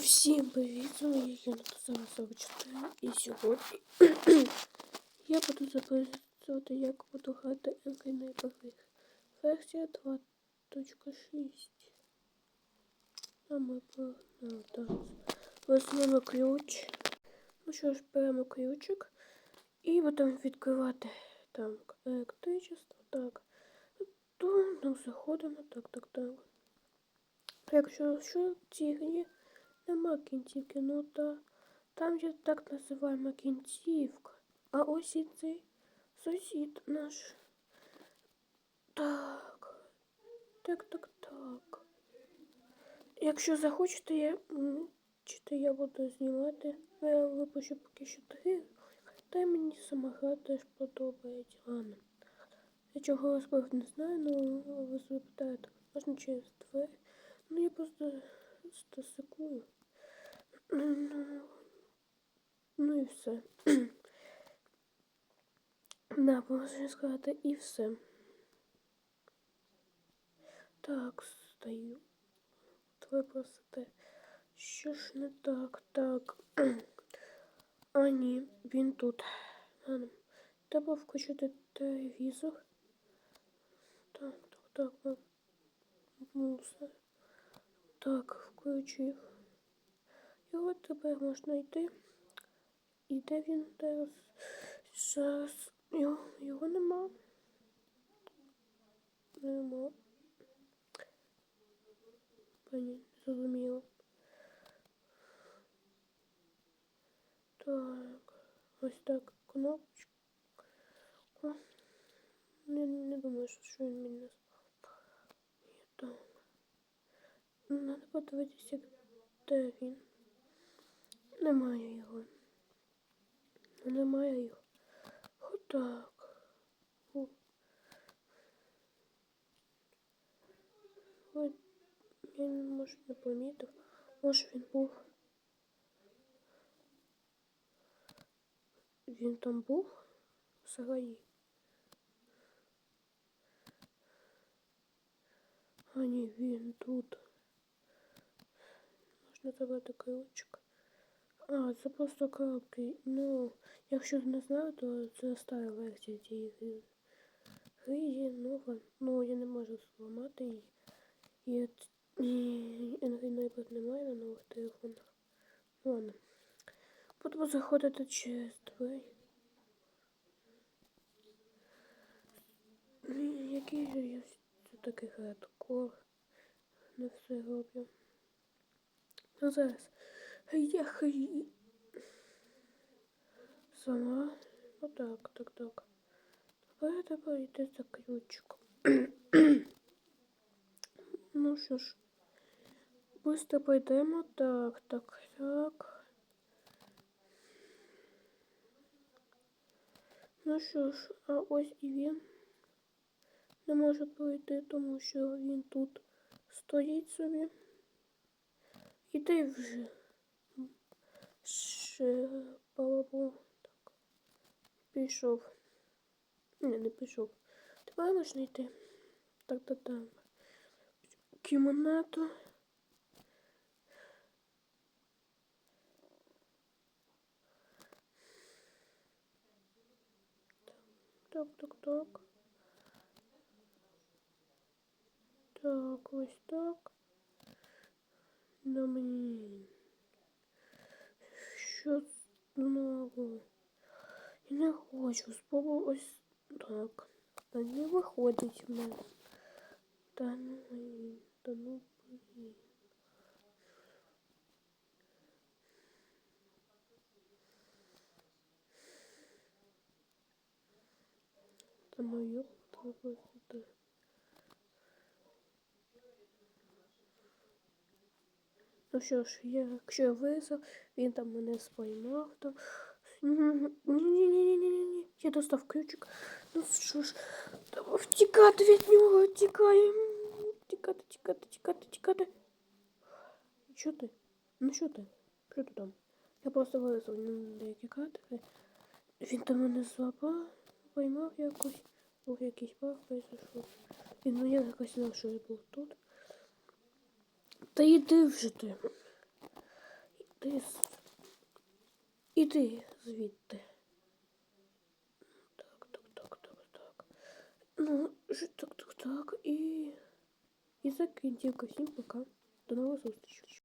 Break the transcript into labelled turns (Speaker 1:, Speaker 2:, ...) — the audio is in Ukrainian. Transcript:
Speaker 1: всім привіт! Я Натасана 44 і сьогодні я буду записувати, як буду грати Angry Neighbors. Версія 2.6. А ми погнали так. Візьмемо ключ. Ну що ж, беремо ключик і будемо відкривати там електричество. Так. То нам заходимо. Так, так, так. Якщо що, в цій грі нема кінцівки, ну та там є так називаємо кінцівка. А ось і цей сусід наш. Так. Так, так, так. Якщо захочете, я чи я буду знімати. Я випущу поки що три. Та й мені сама гра теж подобається. Ладно. Я чого розбив не знаю, але ви запитаєте, можна через двері. Ну я просто стасикую. Ну, ну і все. Да, можна сказати, і все. Так, стою. Ви просите. Що ж не так? Так. А ні, він тут. Ладно. Треба включити телевізор. Так, так, так. Ну, все. Так, включив. Його тепер можна йти. І де він зараз? Його, його нема. Нема. Пані, зрозуміло. Так, ось так, кнопочка. Не, не думаю, що він. Є там. Надо подивитися, де він. Немає його. Немає його. Отак. Ой, він може не помітив. Може він був. Він там був взагалі. А ні, він тут. Можна забрати ключик. А, це просто коробки. Ну, якщо не знаю, то це стара версія цієї. Гри нова. Ну, я не можу зламати її. І, і Neighbors немає на нових телефонах. Ладно. Будемо заходити через двері. Який же я все-таки хардкор. Не все роблю. Ну зараз. Я хай. Сама. Отак, так, так. Тепер треба йти за ключиком. ну що ж. Быстро пойдемо. Так, так, так. Ну що ж, а ось і він. Не може пройти, тому що він тут стоїть собі. Іди вже. Ще балабу. Так. Пішов. Не, не пішов. Давай можна йти. Так, так, так. Кімнату. Так, так, так. Так, ось так. На мені. Що знову? Я не хочу. Спробую так. Та не виходить в мене. Та ну блін, та ну блін. Та ну йоп. Ну що ж, я, якщо я вирізав, він там мене споймав, то... Ні-ні-ні-ні-ні-ні. Я достав ключик. Ну що ж, треба втікати від нього, тікаємо. Тікати, тікати, тікати, тікати. Що ти? Ну що ти? Що ти там? Я просто вирізав на деякі кадри. Він там мене злапав, поймав якось. Був якийсь баг произошов. Він ну я якось знав, що я був тут. Та йди вже ти. Іди. Іди звідти. Так, так, так, так, так. Ну, так, так, так. І. І закінчив. Всім пока. До нових зустрічей.